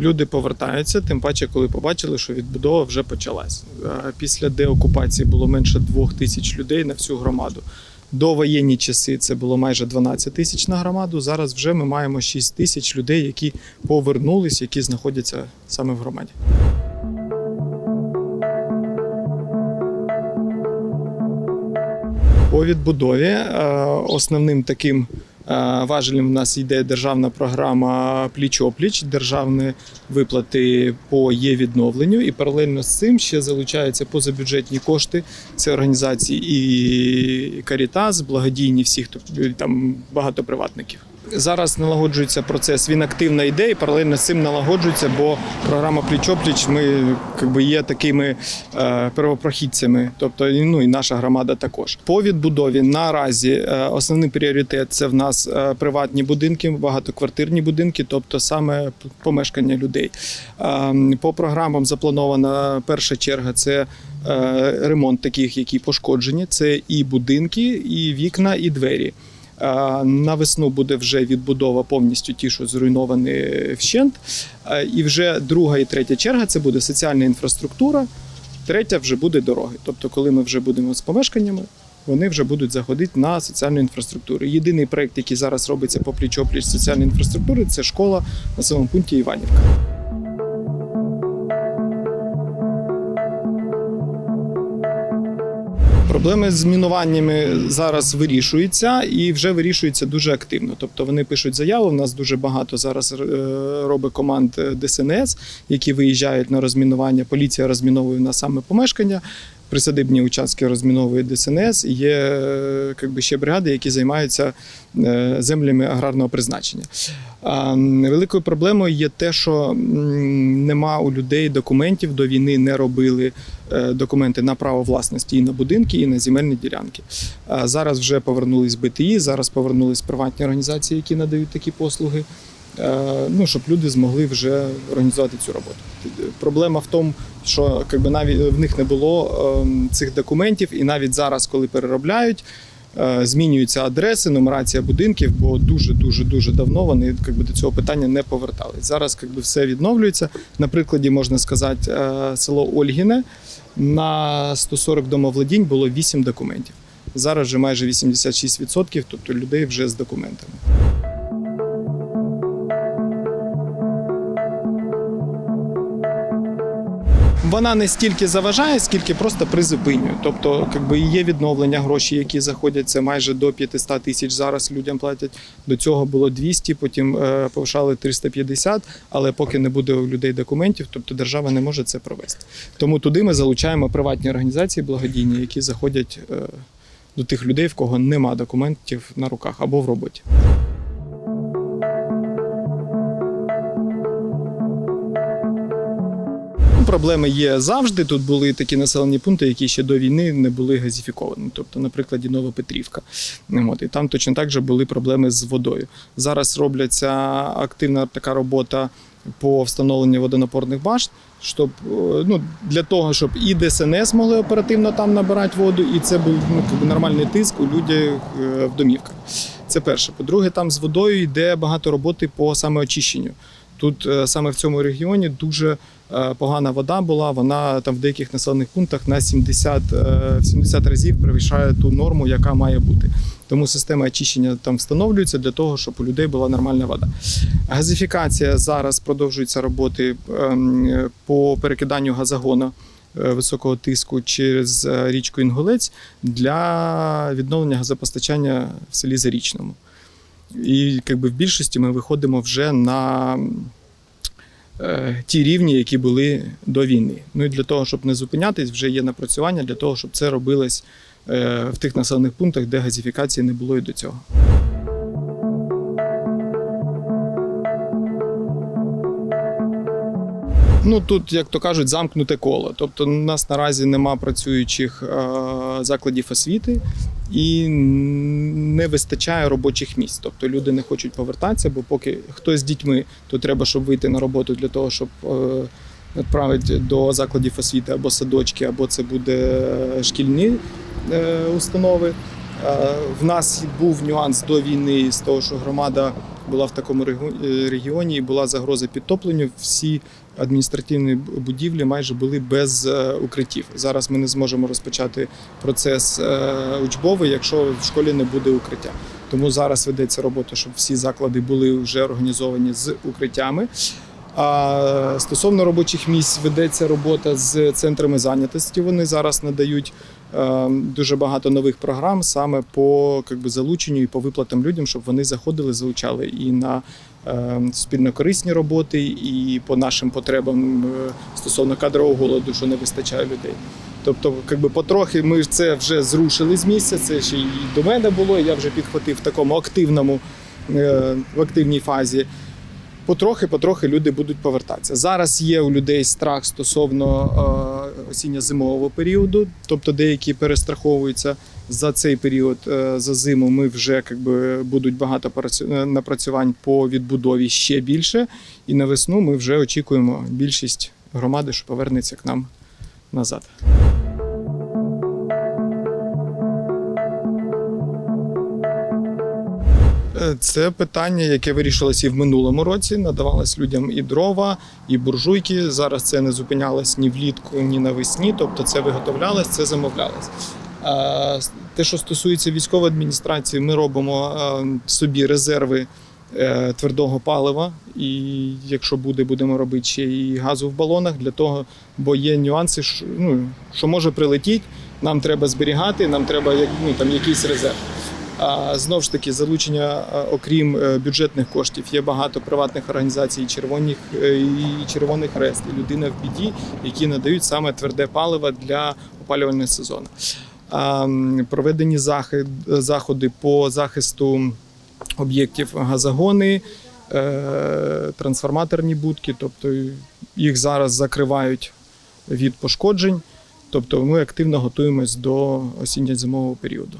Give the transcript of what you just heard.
Люди повертаються, тим паче, коли побачили, що відбудова вже почалась. Е, Після деокупації було менше двох тисяч людей на всю громаду. До воєнні часи це було майже 12 тисяч на громаду. Зараз вже ми маємо 6 тисяч людей, які повернулись, які знаходяться саме в громаді. По відбудові е, основним таким важелем в нас йде державна програма Пліч-опліч, державні виплати по є відновленню, і паралельно з цим ще залучаються позабюджетні кошти. Це організації і Карітас, благодійні всі, хто там багато приватників. Зараз налагоджується процес. Він активно йде і паралельно з цим налагоджується, бо програма Пліч-опліч ми якби, є такими е, первопрохідцями, тобто ну, і наша громада також. По відбудові наразі е, основний пріоритет це в нас е, приватні будинки, багатоквартирні будинки, тобто саме помешкання людей. Е, по програмам запланована перша черга це е, ремонт таких, які пошкоджені. Це і будинки, і вікна, і двері. Е, На весну буде вже відбудова повністю ті, що зруйновані вщент. Е, І вже друга і третя черга це буде соціальна інфраструктура, третя вже буде дороги. Тобто, коли ми вже будемо з помешканнями, вони вже будуть заходити на соціальну інфраструктуру. Єдиний проект, який зараз робиться по пліч-опліч соціальної інфраструктури, це школа на самому пункті Іванівка. Проблеми з мінуваннями зараз вирішуються і вже вирішуються дуже активно. Тобто вони пишуть заяву. У нас дуже багато зараз е, робить команд е, ДСНС, які виїжджають на розмінування. Поліція розміновує на саме помешкання. Присадибні участки розміновує ДСНС. Є е, якби, ще бригади, які займаються е, землями аграрного призначення. Великою проблемою є те, що нема у людей документів до війни, не робили е, документи на право власності і на будинки, і на земельні ділянки. Зараз вже повернулись БТІ, зараз повернулись приватні організації, які надають такі послуги. Е, Ну, щоб люди змогли вже організувати цю роботу. Проблема в тому, що якби, навіть в них не було ем, цих документів, і навіть зараз, коли переробляють, е, змінюються адреси, нумерація будинків, бо дуже дуже дуже давно вони якби, до цього питання не повертались. Зараз якби, все відновлюється. На прикладі можна сказати, е, село Ольгіне на 140 домовладінь було 8 документів. Зараз вже майже 86%, тобто людей вже з документами. Вона не стільки заважає, скільки просто призупинює. Тобто, якби є відновлення гроші, які заходять, це майже до 500 тисяч. Зараз людям платять. До цього було 200, потім е, повишали 350, але поки не буде у людей документів, тобто держава не може це провести. Тому туди ми залучаємо приватні організації благодійні, які заходять е, до тих людей, в кого нема документів на руках або в роботі. Проблеми є завжди. Тут були такі населені пункти, які ще до війни не були газифіковані. Тобто, наприклад, Новопетрівка. От, і там точно так же були проблеми з водою. Зараз робляться активна така робота по встановленню водонапорних башт, щоб е, ну, для того, щоб і ДСНС могли оперативно там набирати воду, і це був ну, нормальний тиск у людей в домівках. Це перше. По-друге, там з водою йде багато роботи по самоочищенню. Тут е, саме в цьому регіоні дуже погана вода була. Вона там в деяких населених пунктах на 70, е, 70 разів перевищає ту норму, яка має бути. Тому система очищення там встановлюється для того, щоб у людей була нормальна вода. Газифікація зараз продовжуються роботи ем, е, по перекиданню газогону е, високого тиску через е, річку Інгулець для відновлення газопостачання в селі Зарічному. І якби в більшості ми виходимо вже на е, ті рівні, які були до війни. Ну і для того, щоб не зупинятись, вже є напрацювання для того, щоб це робилось е, в тих населених пунктах, де газифікації не було і до цього. Ну тут, як то кажуть, замкнуте коло. Тобто, у нас наразі нема працюючих е, закладів освіти і не вистачає робочих місць. Тобто люди не хочуть повертатися, бо поки хтось з дітьми, то треба, щоб вийти на роботу для того, щоб е, відправити до закладів освіти або садочки, або це буде шкільні е, установи. В нас був нюанс до війни з того, що громада була в такому е, регіоні і була загроза підтопленню. Всі адміністративні будівлі майже були без е, укриттів. Зараз ми не зможемо розпочати процес е, учбовий, якщо в школі не буде укриття. Тому зараз ведеться робота, щоб всі заклади були вже організовані з укриттями. А стосовно робочих місць ведеться робота з центрами зайнятості. Вони зараз надають е, дуже багато нових програм саме по би, залученню і по виплатам людям, щоб вони заходили, залучали і на е, спільнокорисні роботи, і по нашим потребам е, стосовно кадрового голоду, що не вистачає людей. Тобто, якби потрохи ми це вже зрушили з місця. Це ще і до мене було. Я вже підхватив в такому активному в активній фазі. Потрохи, потрохи люди будуть повертатися. Зараз є у людей страх стосовно е, осінньо-зимового періоду, тобто деякі перестраховуються за цей період е, за зиму. Ми вже якби будуть багато е, напрацювань по відбудові ще більше. І на весну ми вже очікуємо більшість громади, що повернеться к нам назад. Це питання, яке вирішилось і в минулому році. Надавалось людям і дрова, і буржуйки. Зараз це не зупинялось ні влітку, ні навесні. Тобто це виготовлялось, це замовлялось. Те, що стосується військової адміністрації, ми робимо е, собі резерви е, твердого палива. І якщо буде, будемо робити ще і газу в балонах для того, бо є нюанси, що, ну, що може прилетіти. Нам треба зберігати, нам треба ну, там, якийсь резерв. Знову ж таки, залучення, окрім е, бюджетних коштів, є багато приватних організацій, червоних е, і червоних хрест, і людина в біді, які надають саме тверде паливо для опалювального сезону. Проведені заходи по захисту об'єктів газогони, е, трансформаторні будки, тобто їх зараз закривають від пошкоджень. Тобто ми активно готуємось до осінньо-зимового періоду.